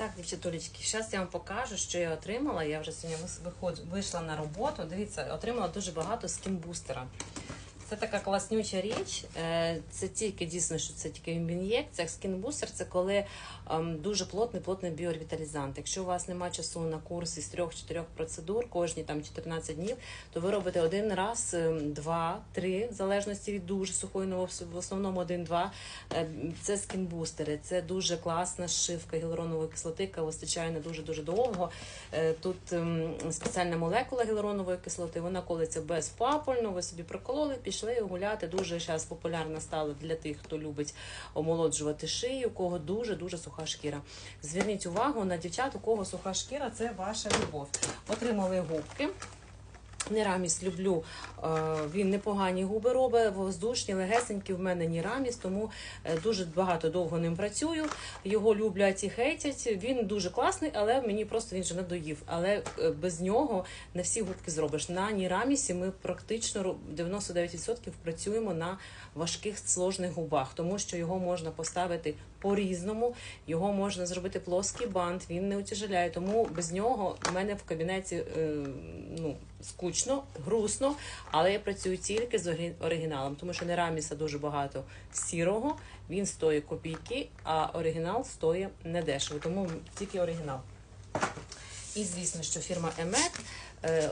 Так, дівчатулечки, зараз я вам покажу, що я отримала. Я вже сьогодні виходжу, вийшла на роботу. Дивіться, отримала дуже багато скінбустера. Це така класнюча річ. Е, Це тільки дійсно, що це тільки в ін'єкціях. Скінбустер це коли ем, дуже плотний, плотний біоревіталізант. Якщо у вас немає часу на курс із 3-4 процедур, кожні там 14 днів, то ви робите один раз, ем, два, три, в залежності від дуже сухої, ну, в основному один-два. Е, Це скінбустери, це дуже класна шивка гіалуронової кислоти, яка вистачає на дуже дуже довго. Е, Тут ем, спеціальна молекула гіалуронової кислоти, вона колиться безпапульно. Ви собі прокололи, пішли гуляти. Дуже зараз популярна стала для тих, хто любить омолоджувати шию, у кого дуже дуже суха шкіра. Зверніть увагу на дівчат, у кого суха шкіра, це ваша любов. Отримали губки. Нераміс люблю, е, він непогані губи робить, воздушні, легесенькі. В мене Ніраміс, тому е, дуже багато довго ним працюю. Його люблять і хейтять. Він дуже класний, але мені просто він же надоїв. Але е, без нього не всі губки зробиш. На Нірамісі ми практично ру- 99% працюємо на важких сложних губах, тому що його можна поставити по-різному. Його можна зробити плоский бант, він не утяжеляє. Тому без нього у мене в кабінеті ну, скучно, грустно, але я працюю тільки з оригіналом, тому що Нераміса дуже багато сірого, він стоїть копійки, а оригінал стоїть недешево. Тому тільки оригінал. І звісно, що фірма Емет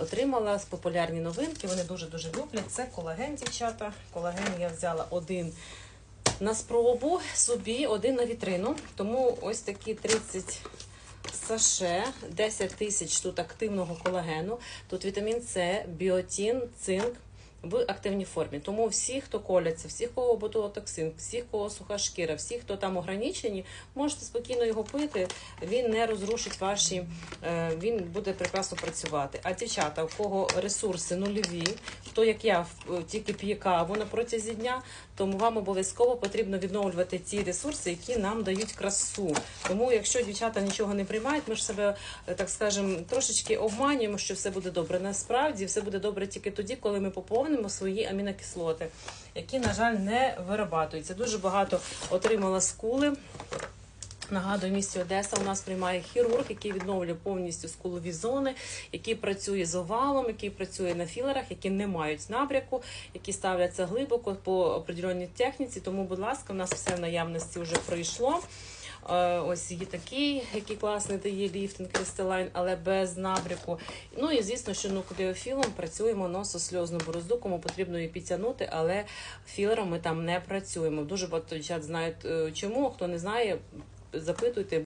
отримала популярні новинки. Вони дуже дуже люблять. Це колаген, дівчата. Колаген я взяла один на спробу собі, один на вітрину. Тому ось такі 30 саше, 10 тисяч тут активного колагену. Тут вітамін С, біотін, цинк. В активній формі. Тому всі, хто коляться, всі, кого ботулотоксин, всі, кого суха шкіра, всі, хто там ограничені, можете спокійно його пити. Він не розрушить ваші, е, він буде прекрасно працювати. А дівчата, у кого ресурси нульові, хто як я тільки п'є каву на протязі дня, тому вам обов'язково потрібно відновлювати ті ресурси, які нам дають красу. Тому, якщо дівчата нічого не приймають, ми ж себе е, так скажемо трошечки обманюємо, що все буде добре. Насправді все буде добре тільки тоді, коли ми поповнимо свої амінокислоти, які, на жаль, не вирабатуються. Дуже багато отримала скули. Нагадую, в місті Одеса у нас приймає хірург, який відновлює повністю скулові зони, який працює з овалом, який працює на філерах, які не мають набряку, які ставляться глибоко по определеній техніці. Тому, будь ласка, у нас все в наявності вже пройшло. Е, Ось є такий, який класний дає ліфтинг Crystalline, але без набряку. Ну і звісно, що нуклеофілом працюємо нососльозну борозду, кому потрібно її підтягнути, але філером ми там не працюємо. Дуже багато дівчат знають е, чому. Хто не знає, запитуйте.